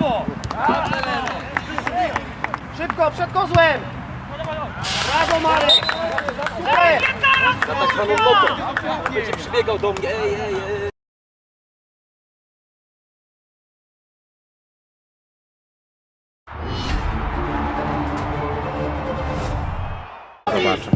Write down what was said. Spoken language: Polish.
Brawo, brawo! Szybko, przed kozłem! Brawo Marek! Super! Na tak zwaną notę. Będzie przybiegał do mnie. Ej, ej, ej. Zobaczę.